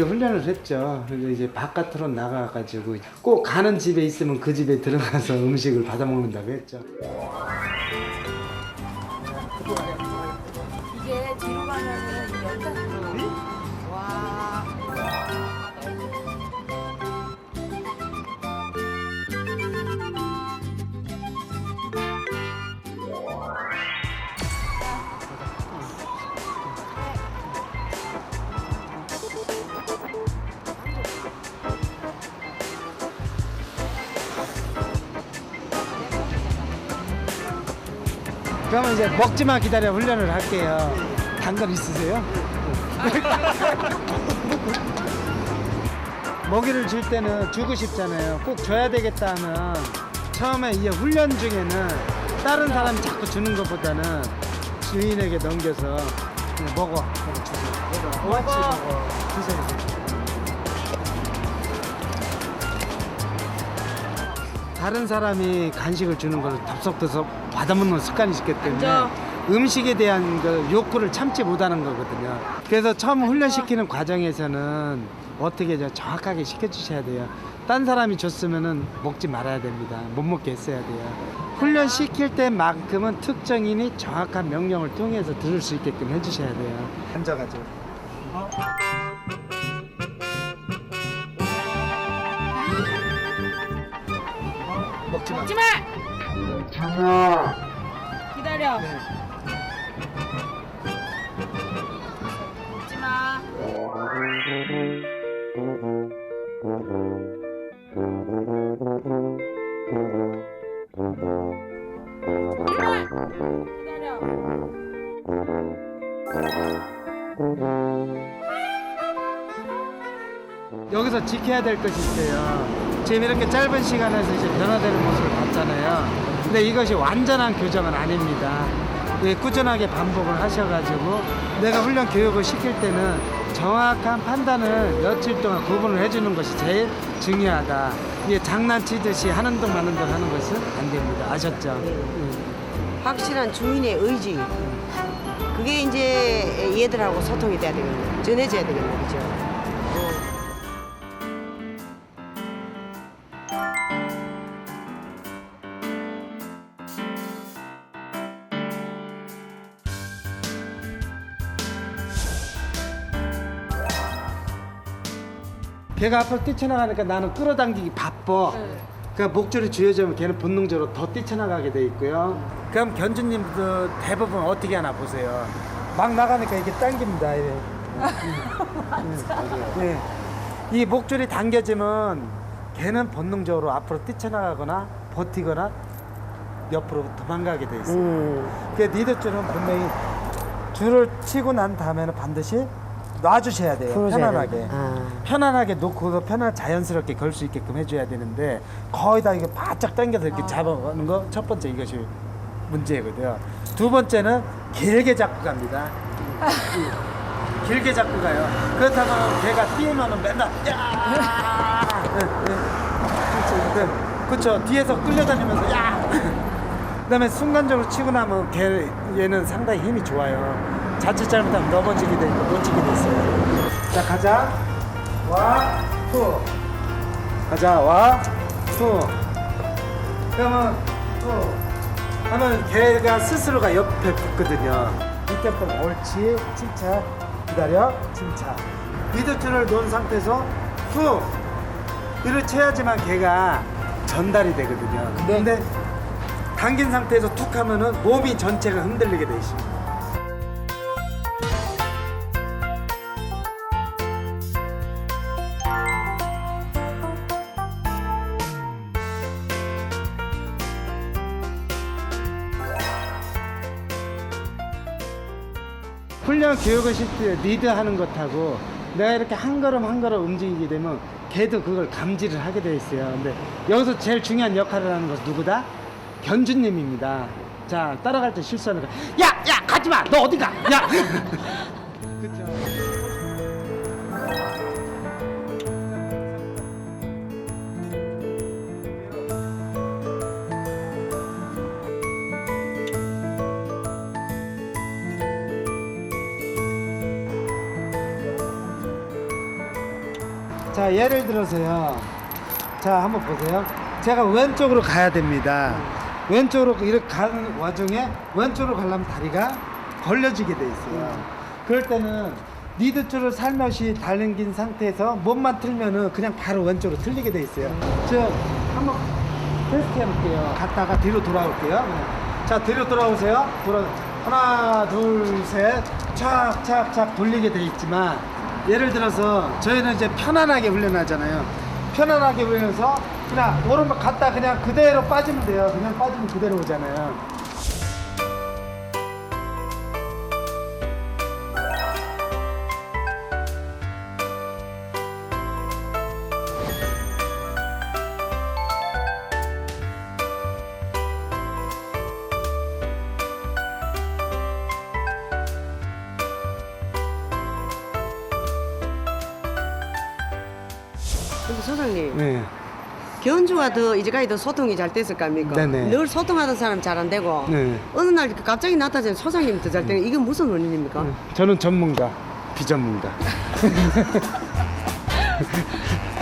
훈련을 했죠. 이제 바깥으로 나가가지고 꼭 가는 집에 있으면 그 집에 들어가서 음식을 받아 먹는다고 했죠. 그러면 이제 먹지마 기다려 훈련을 할게요. 당근 있으세요? 먹이를 줄 때는 주고 싶잖아요. 꼭 줘야 되겠다 하면 처음에 이제 훈련 중에는 다른 사람이 자꾸 주는 것보다는 주인에게 넘겨서 그냥 먹어. 하고 주세요. 옳지 먹어. 드세요. 다른 사람이 간식을 주는 걸 덥석덥석 받아먹는 습관이 있기 때문에. 음식에 대한 그 욕구를 참지 못하는 거거든요. 그래서 처음 훈련시키는 과정에서는 어떻게 저 정확하게 시켜주셔야 돼요. 딴 사람이 줬으면은 먹지 말아야 됩니다. 못 먹게 했어야 돼요. 훈련 시킬 때만큼은 특정인이 정확한 명령을 통해서 들을 수 있게끔 해주셔야 돼요. 앉아가지고. 먹지 마. 먹지 마 기다려 네. 먹지 마 기다려 여기서 지켜야 될 것이 있어요. 지금 이렇게 짧은 시간에서 이제 변화되는 모습을 봤잖아요. 근데 이것이 완전한 교정은 아닙니다. 예, 꾸준하게 반복을 하셔가지고 내가 훈련 교육을 시킬 때는 정확한 판단을 며칠 동안 구분을 해주는 것이 제일 중요하다. 이게 장난치듯이 하는 둥 마는 둥 하는 것은 안 됩니다. 아셨죠? 확실한 주인의 의지. 그게 이제 얘들하고 소통이 돼야 되겠네. 전해져야 되겠네, 그죠? 걔가 앞으로 뛰쳐나가니까 나는 끌어당기기 바빠. 그러니까 목줄이 쥐어지면 걔는 본능적으로 더 뛰쳐나가게 돼 있고요. 그럼 견주님도 대부분 어떻게 하나 보세요. 막 나가니까 이게 당깁니다. 예. 예. 예. 이 목줄이 당겨지면 걔는 본능적으로 앞으로 뛰쳐나가거나 버티거나 옆으로 도망가게 돼 있어요. 음. 그 니들 줄은 분명히 줄을 치고 난 다음에는 반드시 놔주셔야 돼요. 풀어줘야 편안하게. 아. 편안하게 놓고 편안 자연스럽게 걸 수 있게끔 해줘야 되는데 거의 다 이게 바짝 당겨서 이렇게 잡아가는 거 첫 번째 이것이 문제거든요. 두 번째는 길게 잡고 갑니다. 이, 길게 잡고 가요. 그렇다면 걔가 뛰면은 맨날 야, 그렇죠. 뒤에서 끌려다니면서 야. 그다음에 순간적으로 치고 나면 걔 얘는 상당히 힘이 좋아요. 자칫 잘못하면 넘어지게 되니까 놓치게 돼 있어요. 자 가자. 와, 투. 가자, 와, 투. 그러면 투. 하면 걔가 스스로가 옆에 붙거든요. 이때부터 옳지, 침착. 기다려, 침착. 미드줄을 놓은 상태에서 투. 이를 쳐야지만 걔가 전달이 되거든요. 근데 당긴 상태에서 툭 하면은 몸이 전체가 흔들리게 돼 있습니다. 훈련 교육을 실때 리드하는 것하고 내가 이렇게 한 걸음 한 걸음 움직이게 되면 걔도 그걸 감지를 하게 돼 있어요. 근데 여기서 제일 중요한 역할을 하는 것은 누구다? 견주님입니다. 자 따라갈 때 실수하는 거. 야, 야, 가지 마. 너 어디 가? 야. 그렇죠. 자 예를 들어서요. 자 한번 보세요. 제가 왼쪽으로 가야 됩니다. 왼쪽으로 이렇게 가는 와중에 왼쪽으로 가려면 다리가 걸려지게 돼 있어요. 그럴 때는 리드 줄을 살며시 달린 상태에서 몸만 틀면은 그냥 바로 왼쪽으로 틀리게 돼 있어요. 저 한번 테스트 해볼게요. 갔다가 뒤로 돌아올게요. 자 뒤로 돌아오세요. 돌아 하나 둘셋 착착착 돌리게 돼 있지만 예를 들어서 저희는 이제 편안하게 훈련하잖아요. 편안하게 훈련해서 그냥 오른발 갔다 그냥 그대로 빠지면 돼요. 그냥 빠지면 그대로 오잖아요. 근데 소장님 네. 견주가 더 이제까지 더 소통이 잘 됐을 거 아닙니까? 네네. 늘 소통하던 사람 잘 안 되고 네. 어느 날 갑자기 나타나는 소장님이 더 잘 되는 이게 무슨 원인입니까? 저는 전문가, 비전문가.